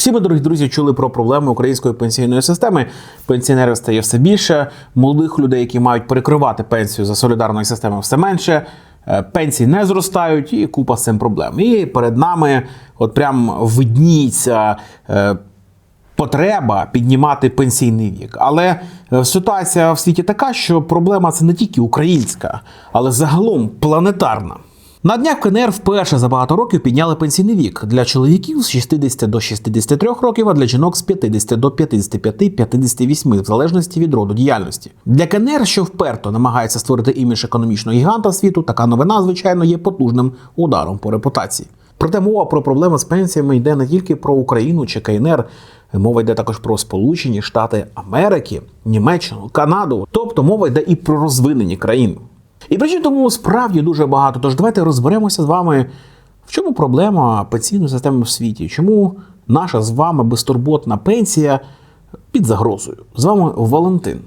Всі ми, дорогі друзі, чули про проблеми української пенсійної системи. Пенсіонерів стає все більше, молодих людей, які мають перекривати пенсію за солідарною системою, все менше. Е, Пенсії не зростають, і купа з цим проблем. І перед нами, от прям видніється е, потреба піднімати пенсійний вік. Але е, ситуація в світі така, що проблема це не тільки українська, але загалом планетарна. На днях КНР вперше за багато років підняли пенсійний вік для чоловіків з 60 до 63 років, а для жінок з 50 до 55-58, в залежності від роду діяльності. Для КНР, що вперто намагається створити імідж економічного гіганта світу, така новина, звичайно, є потужним ударом по репутації. Проте мова про проблеми з пенсіями йде не тільки про Україну чи КНР. Мова йде також про Сполучені Штати Америки, Німеччину, Канаду. Тобто мова йде і про розвинені країни. І причин тому справді дуже багато. Тож давайте розберемося з вами, в чому проблема пенсійної системи в світі, чому наша з вами безтурботна пенсія під загрозою. З вами Валентин.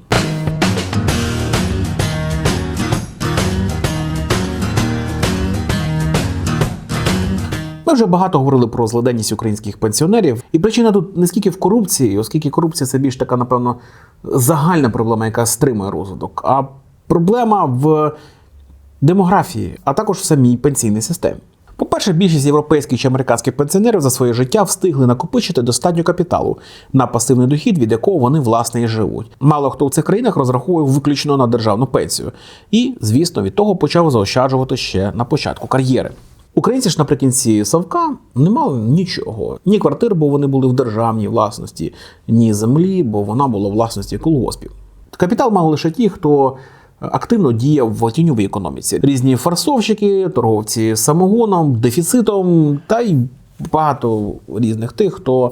Ми вже багато говорили про злиденність українських пенсіонерів, і причина тут не скільки в корупції, оскільки корупція це більш така, напевно, загальна проблема, яка стримує розвиток, а проблема в демографії, а також в самій пенсійній системі. По-перше, більшість європейських чи американських пенсіонерів за своє життя встигли накопичити достатньо капіталу на пасивний дохід, від якого вони власне і живуть. Мало хто в цих країнах розраховує виключно на державну пенсію, і, звісно, від того почав заощаджувати ще на початку кар'єри. Українці ж наприкінці Савка не мали нічого. Ні квартир, бо вони були в державній власності, ні землі, бо вона була власності колгоспів. Капітал мали лише ті, хто активно діяв в тіньовій економіці. Різні фарсовщики, торговці самогоном, дефіцитом та й багато різних тих, хто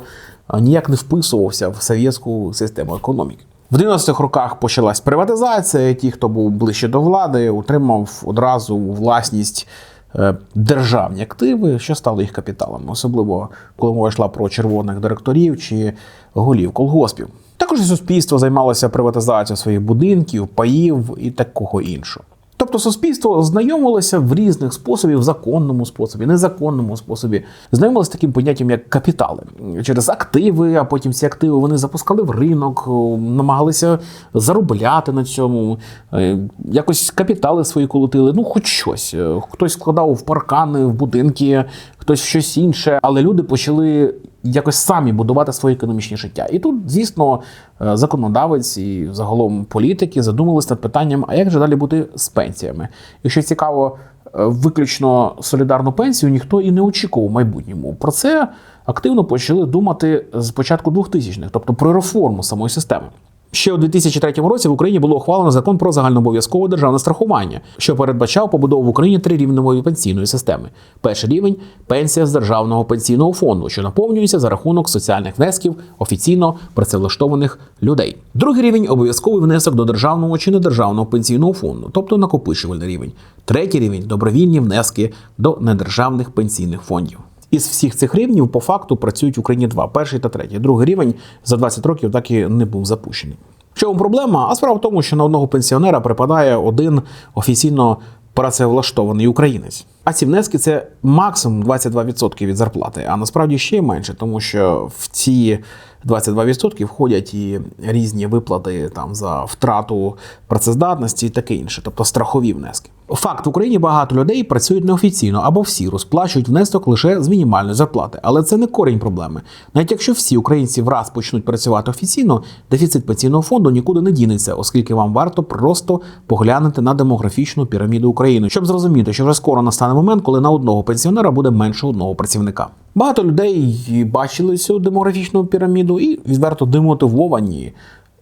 ніяк не вписувався в совєтську систему економіки. В 90-х роках почалась приватизація. Ті, хто був ближче до влади, отримав одразу власність е, державні активи, що стало їх капіталом, особливо коли мова йшла про червоних директорів чи голів колгоспів. Також і суспільство займалося приватизацією своїх будинків, паїв і такого іншого. Тобто суспільство знайомилося в різних способів, в законному способі, незаконному способі, знайомилося з таким поняттям, як капітали через активи, а потім ці активи вони запускали в ринок, намагалися заробляти на цьому, е, якось капітали свої колотили, ну хоч щось. Е, Хтось складав в паркани, в будинки, хтось щось інше, але люди почали якось самі будувати своє економічне життя. І тут, звісно, е, законодавець і загалом політики задумались над питанням, а як же далі бути з пенсіями? І що цікаво, е, виключно солідарну пенсію ніхто і не очікував в майбутньому. Про це активно почали думати з початку 2000-х, тобто про реформу самої системи. Ще у 2003 році в Україні було ухвалено закон про загальнообов'язкове державне страхування, що передбачав побудову в Україні трирівневої пенсійної системи. Перший рівень пенсія з державного пенсійного фонду, що наповнюється за рахунок соціальних внесків офіційно працевлаштованих людей. Другий рівень обов'язковий внесок до державного чи недержавного пенсійного фонду, тобто накопичувальний рівень. Третій рівень добровільні внески до недержавних пенсійних фондів. Із всіх цих рівнів по факту працюють в Україні два: перший та третій. Другий рівень за 20 років так і не був запущений. Чому проблема? А справа в тому, що на одного пенсіонера припадає один офіційно працевлаштований українець. А ці внески це максимум 22% від зарплати, а насправді ще й менше, тому що в ці 22% входять і різні виплати там за втрату працездатності і таке інше, тобто страхові внески. Факт в Україні багато людей працюють неофіційно або всі розплачують внесок лише з мінімальної зарплати, але це не корінь проблеми. Навіть якщо всі українці враз почнуть працювати офіційно, дефіцит пенсійного фонду нікуди не дінеться, оскільки вам варто просто поглянути на демографічну піраміду України, щоб зрозуміти, що вже скоро настане момент, коли на одного пенсіонера буде менше одного працівника. Багато людей бачили цю демографічну піраміду і відверто демотивовані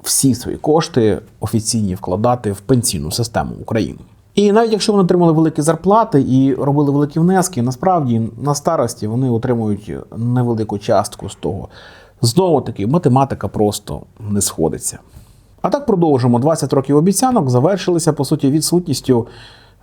всі свої кошти офіційні вкладати в пенсійну систему України. І навіть якщо вони отримали великі зарплати і робили великі внески, насправді на старості вони отримують невелику частку з того. Знову таки, математика просто не сходиться. А так продовжимо. 20 років обіцянок завершилися по суті відсутністю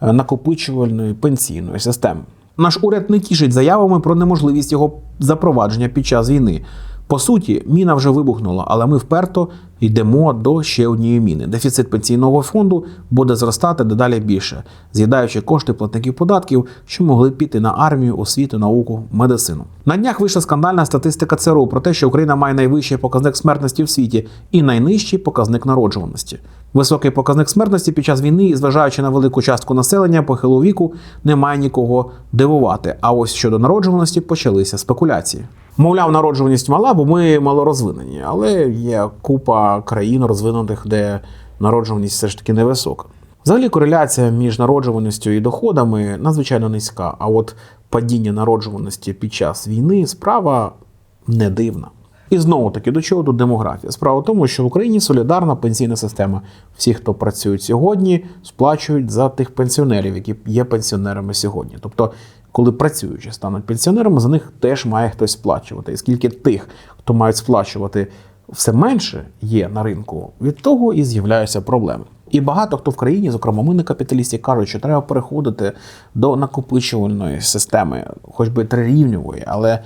накопичувальної пенсійної системи. Наш уряд не тішить заявами про неможливість його запровадження під час війни. По суті, міна вже вибухнула, але ми вперто йдемо до ще однієї міни. Дефіцит пенсійного фонду буде зростати дедалі більше, з'їдаючи кошти платників податків, що могли піти на армію, освіту, науку, медицину. На днях вийшла скандальна статистика ЦРУ про те, що Україна має найвищий показник смертності в світі і найнижчий показник народжуваності. Високий показник смертності під час війни, зважаючи на велику частку населення похилого віку, не має нікого дивувати. А ось щодо народжуваності почалися спекуляції. Мовляв, народжуваність мала, бо ми малорозвинені, але є купа країн розвинутих, де народжуваність все ж таки невисока. Взагалі, кореляція між народжуваністю і доходами надзвичайно низька. А от падіння народжуваності під час війни справа не дивна. І знову таки до чого тут демографія? Справа в тому, що в Україні солідарна пенсійна система. Всі, хто працюють сьогодні, сплачують за тих пенсіонерів, які є пенсіонерами сьогодні. Тобто, коли працюючі стануть пенсіонерами, за них теж має хтось сплачувати. І скільки тих, хто мають сплачувати все менше, є на ринку, від того і з'являються проблеми. І багато хто в країні, зокрема ми не капіталісти, кажуть, що треба переходити до накопичувальної системи, хоч би трирівневої, але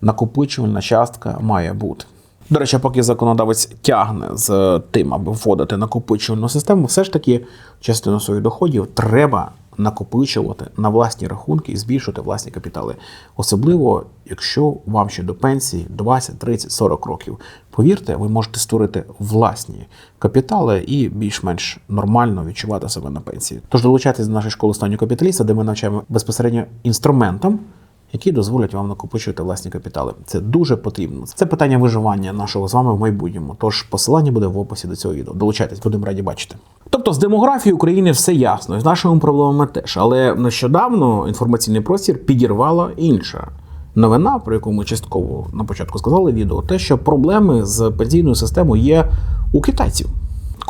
накопичувальна частка має бути. До речі, поки законодавець тягне з тим, аби вводити накопичувальну систему, все ж таки частину своїх доходів треба накопичувати на власні рахунки і збільшувати власні капітали. Особливо, якщо вам ще до пенсії 20, 30, 40 років. Повірте, ви можете створити власні капітали і більш-менш нормально відчувати себе на пенсії. Тож долучайтесь до нашої школи останнього капіталіста, де ми навчаємо безпосередньо інструментам, які дозволять вам накопичувати власні капітали. Це дуже потрібно. Це питання виживання нашого з вами в майбутньому. Тож посилання буде в описі до цього відео. Долучайтесь, будемо раді бачити. Тобто з демографією України все ясно, і з нашими проблемами теж. Але нещодавно інформаційний простір підірвала інша. Новина, про яку ми частково на початку сказали відео, те, що проблеми з пенсійною системою є у китайців.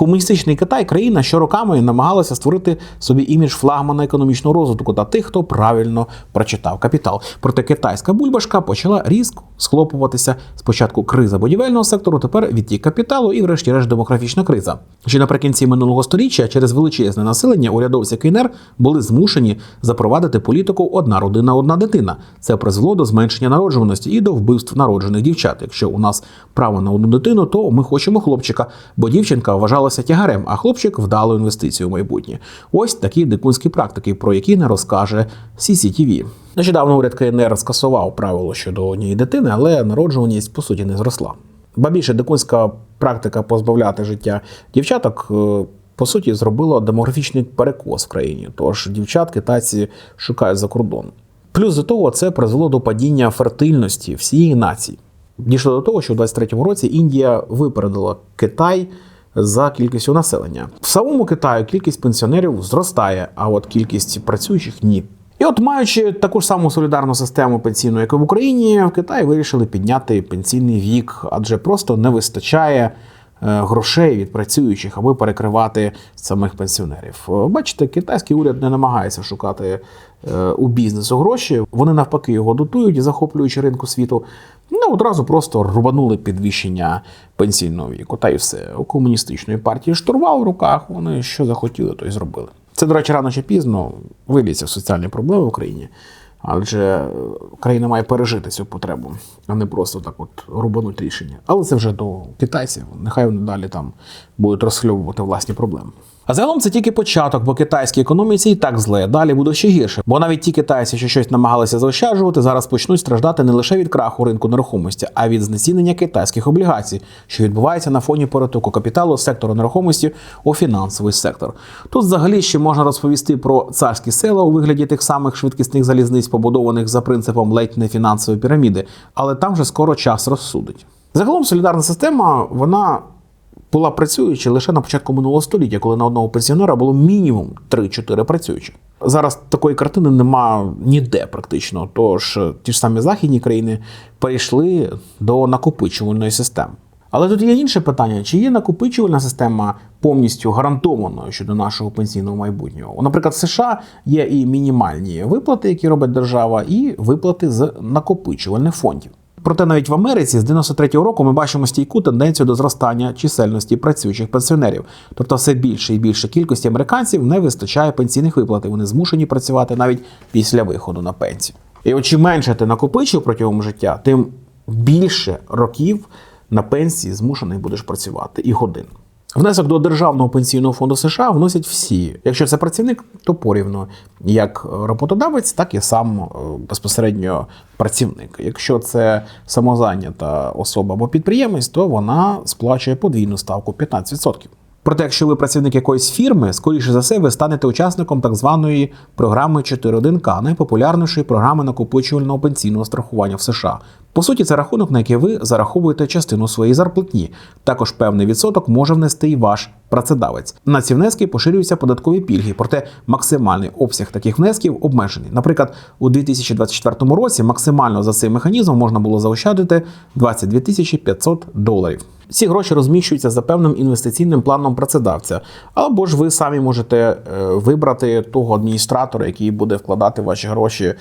Комуністичний Китай країна, що роками намагалася створити собі імідж флагмана економічного розвитку та тих, хто правильно прочитав капітал. Проте китайська бульбашка почала різко схлопуватися. Спочатку криза будівельного сектору, тепер відтік капіталу і, врешті-решт, демографічна криза. Ще наприкінці минулого століття через величезне населення урядовці КНР були змушені запровадити політику одна родина, одна дитина. Це призвело до зменшення народжуваності і до вбивств народжених дівчат. Якщо у нас право на одну дитину, то ми хочемо хлопчика, бо дівчинка вважалася тягарем, а хлопчик вдалу інвестицію в майбутнє. Ось такі дикунські практики, про які не розкаже CCTV. Нещодавно уряд КНР скасував правило щодо однієї дитини, але народжуваність по суті не зросла. Ба більше дикунська практика позбавляти життя дівчаток. е, По суті, зробила демографічний перекос в країні, тож дівчат китайці шукають за кордон. Плюс до того, це призвело до падіння фертильності всієї нації. Дійшло до того, що в 23-му році Індія випередила Китай за кількістю населення. В самому Китаю кількість пенсіонерів зростає, а от кількість працюючих ні. І от, маючи таку ж саму солідарну систему пенсійну, як і в Україні, в Китаї вирішили підняти пенсійний вік, адже просто не вистачає е, грошей від працюючих, аби перекривати самих пенсіонерів. Бачите, китайський уряд не намагається шукати е, у бізнесу гроші. Вони навпаки його дотують, захоплюючи ринку світу. Ну, одразу просто рубанули підвищення пенсійного віку. Та й все. У комуністичної партії штурвал в руках. Вони що захотіли, то й зробили. Це, до речі, рано чи пізно виліться в соціальні проблеми в Україні. Адже країна має пережити цю потребу, а не просто так от рубануть рішення. Але це вже до китайців. Нехай вони далі там будуть розхльовувати власні проблеми. А загалом це тільки початок, бо китайській економіці і так зле. Далі буде ще гірше. Бо навіть ті китайці, що щось намагалися заощаджувати, зараз почнуть страждати не лише від краху ринку нерухомості, а від знецінення китайських облігацій, що відбувається на фоні перетоку капіталу з сектору нерухомості у фінансовий сектор. Тут взагалі ще можна розповісти про царські села у вигляді тих самих швидкісних залізниць, побудованих за принципом ледь не фінансової піраміди, але там вже скоро час розсудить. Загалом солідарна система, вона була працююча лише на початку минулого століття, коли на одного пенсіонера було мінімум 3-4 працюючих. Зараз такої картини нема ніде практично. Тож е, ті ж самі західні країни перейшли до накопичувальної системи. Але тут є інше питання: чи є накопичувальна система повністю гарантованою щодо нашого пенсійного майбутнього? Наприклад, в США є і мінімальні виплати, які робить держава, і виплати з накопичувальних фондів. Проте навіть в Америці з 93-го року ми бачимо стійку тенденцію до зростання чисельності працюючих пенсіонерів. Тобто все більше і більше кількості американців не вистачає пенсійних виплат, вони змушені працювати навіть після виходу на пенсію. І от чим менше ти накопичив протягом життя, тим більше років на пенсії змушений будеш працювати і годин. Внесок до Державного пенсійного фонду США вносять всі. Якщо це працівник, то порівну як роботодавець, так і сам е, безпосередньо працівник. Якщо це самозайнята особа або підприємець, то вона сплачує подвійну ставку 15%. Проте, якщо ви працівник якоїсь фірми, скоріше за все, ви станете учасником так званої програми 4.1К, найпопулярнішої програми накопичувального пенсійного страхування в США. По суті, це рахунок, на який ви зараховуєте частину своєї зарплатні. Також певний відсоток може внести і ваш працедавець. На ці внески поширюються податкові пільги, проте максимальний обсяг таких внесків обмежений. Наприклад, у 2024 році максимально за цим механізмом можна було заощадити 22 500 доларів. Ці гроші розміщуються за певним інвестиційним планом працедавця, або ж ви самі можете е, вибрати того адміністратора, який буде вкладати ваші гроші е,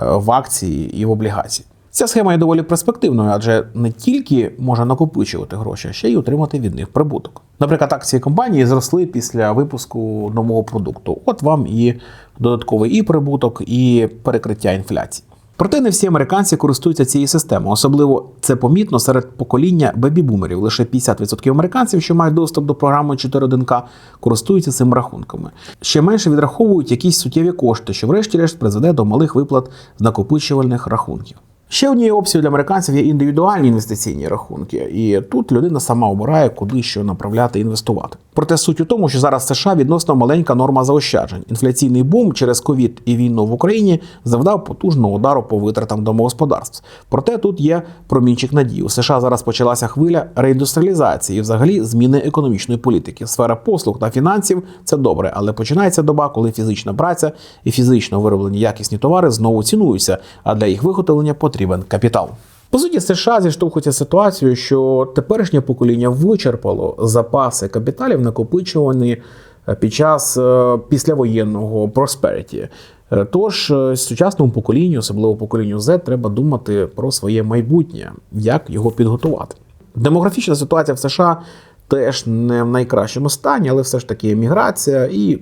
в акції і в облігації. Ця схема є доволі перспективною, адже не тільки може накопичувати гроші, а ще й отримати від них прибуток. Наприклад, акції компанії зросли після випуску нового продукту. От вам і додатковий і прибуток, і перекриття інфляції. Проте не всі американці користуються цією системою. Особливо це помітно серед покоління бебі-бумерів. Лише 50% американців, що мають доступ до програми 4.1К, користуються цими рахунками. Ще менше відраховують якісь суттєві кошти, що врешті-решт призведе до малих виплат з накопичувальних рахунків. Ще однією опцією для американців є індивідуальні інвестиційні рахунки, і тут людина сама обирає, куди що направляти інвестувати. Проте суть у тому, що зараз США відносно маленька норма заощаджень. Інфляційний бум через ковід і війну в Україні завдав потужного удару по витратам домогосподарств. Проте тут є промінчик надії. У США зараз почалася хвиля реіндустріалізації, і взагалі зміни економічної політики. Сфера послуг та фінансів це добре, але починається доба, коли фізична праця і фізично вироблені якісні товари знову цінуються, а для їх виготовлення потрібен капітал. По суті, США зіштовхується з ситуацією, що теперішнє покоління вичерпало запаси капіталів, накопичувані е, під час е, післявоєнного просперіті. Е, Тож сучасному поколінню, особливо поколінню Z, треба думати про своє майбутнє, як його підготувати. Демографічна ситуація в США теж не в найкращому стані, але все ж таки еміграція і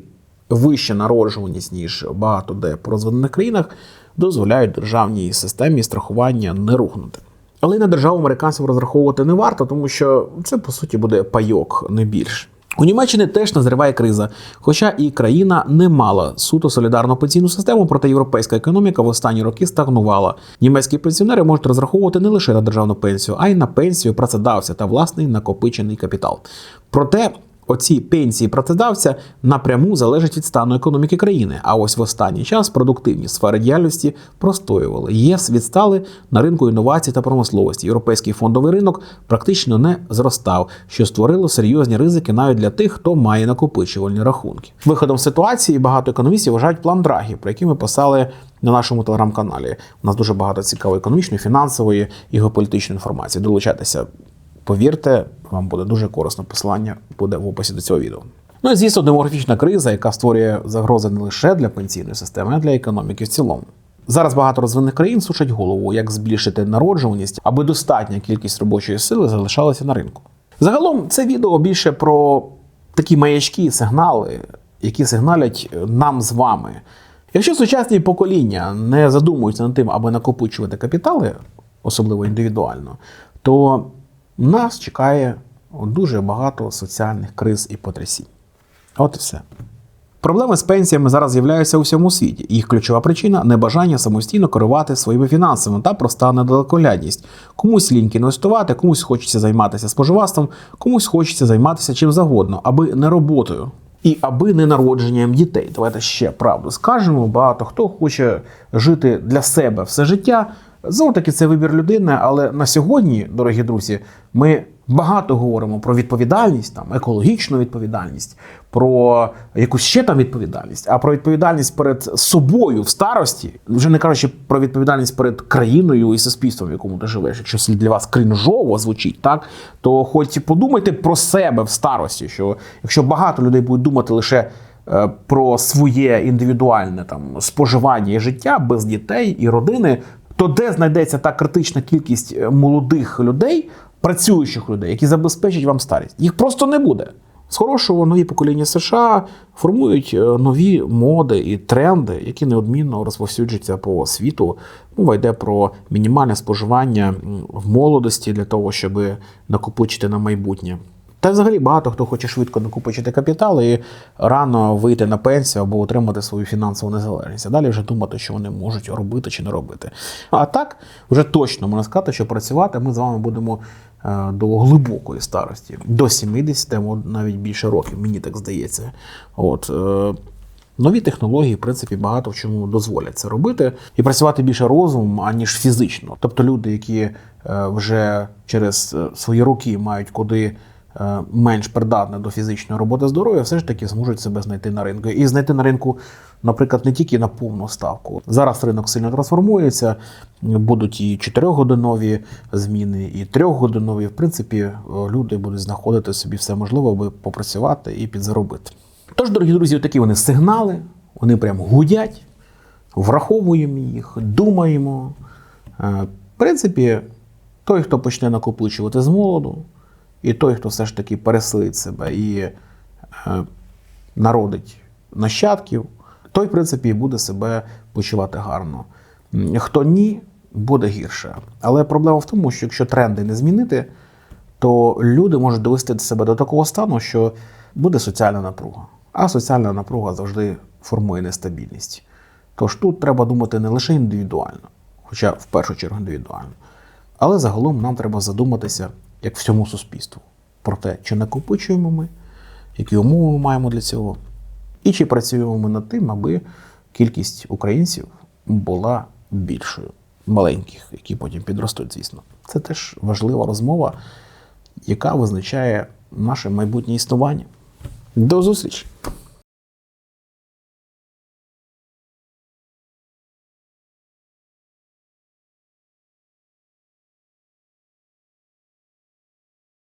вища народжуваність, ніж багато де по розвинених країнах, дозволяють державній системі страхування не рухнути. Але й на державу американців розраховувати не варто, тому що це по суті буде пайок, не більше. У Німеччині теж назріває криза, хоча і країна не мала суто солідарну пенсійну систему, проте європейська економіка в останні роки стагнувала. Німецькі пенсіонери можуть розраховувати не лише на державну пенсію, а й на пенсію працедавця та власний накопичений капітал. Проте Оці пенсії працедавця напряму залежать від стану економіки країни. А ось в останній час продуктивні сфери діяльності простоювали. ЄС відстали на ринку інновацій та промисловості. Європейський фондовий ринок практично не зростав, що створило серйозні ризики навіть для тих, хто має накопичувальні рахунки. Виходом ситуації багато економістів вважають план Драгі, про який ми писали на нашому телеграм-каналі. У нас дуже багато цікавої економічної, фінансової і геополітичної інформації. Долучайтеся. Повірте, вам буде дуже корисно. Посилання буде в описі до цього відео. Ну і звісно, демографічна криза, яка створює загрози не лише для пенсійної системи, а для економіки в цілому. Зараз багато розвинених країн сушать голову, як збільшити народжуваність, аби достатня кількість робочої сили залишалася на ринку. Загалом це відео більше про такі маячки, сигнали, які сигналять нам з вами. Якщо сучасні покоління не задумуються над тим, аби накопичувати капітали, особливо індивідуально, то нас чекає дуже багато соціальних криз і потрясінь. От і все. Проблеми з пенсіями зараз з'являються у всьому світі. Їх ключова причина небажання самостійно керувати своїми фінансами та проста недалекоглядність. Комусь ліньки інвестувати, комусь хочеться займатися споживацтвом, комусь хочеться займатися чим завгодно, аби не роботою. І аби не народженням дітей. Давайте ще правду скажемо. Багато хто хоче жити для себе все життя. Знову таки, це вибір людини, але на сьогодні, дорогі друзі, ми багато говоримо про відповідальність, там екологічну відповідальність, про якусь ще там відповідальність, а про відповідальність перед собою в старості, вже не кажучи про відповідальність перед країною і суспільством, в якому ти живеш. Якщо це для вас крінжово звучить, так то хоч подумайте про себе в старості, що якщо багато людей будуть думати лише. е, Про своє індивідуальне там споживання і життя без дітей і родини, то де знайдеться та критична кількість е, молодих людей, працюючих людей, які забезпечать вам старість? Їх просто не буде. З хорошого нові покоління США формують е, нові моди і тренди, які неодмінно розповсюджуються по світу. Мова йде про мінімальне споживання в молодості для того, щоб накопичити на майбутнє. Та взагалі багато хто хоче швидко накопичити капітал і рано вийти на пенсію або отримати свою фінансову незалежність. А далі вже думати, що вони можуть робити чи не робити. А так, вже точно можна сказати, що працювати ми з вами будемо е, до глибокої старості, до 70, або навіть більше років, мені так здається. От. е, Нові технології, в принципі, багато в чому дозволять це робити і працювати більше розумом, аніж фізично. Тобто люди, які е, вже через свої роки мають куди менш придатне до фізичної роботи здоров'я, все ж таки зможуть себе знайти на ринку. І знайти на ринку, наприклад, не тільки на повну ставку. Зараз ринок сильно трансформується, будуть і 4-годинові зміни, і 3-годинові. В принципі, е, люди будуть знаходити собі все можливе, аби попрацювати і підзаробити. Тож, дорогі друзі, такі вони сигнали, вони прям гудять, враховуємо їх, думаємо. Е, В принципі, той, хто почне накопичувати з молоду, і той, хто все ж таки переселить себе і е, народить нащадків, той, в принципі, буде себе почувати гарно. Хто ні, буде гірше. Але проблема в тому, що якщо тренди не змінити, то люди можуть довести себе до такого стану, що буде соціальна напруга. А соціальна напруга завжди формує нестабільність. Тож тут треба думати не лише індивідуально, хоча в першу чергу індивідуально, але загалом нам треба задуматися, як всьому суспільству, про те, чи накопичуємо ми, які умови ми маємо для цього, і чи працюємо ми над тим, аби кількість українців була більшою, маленьких, які потім підростуть, звісно. Це теж важлива розмова, яка визначає наше майбутнє існування. До зустрічі!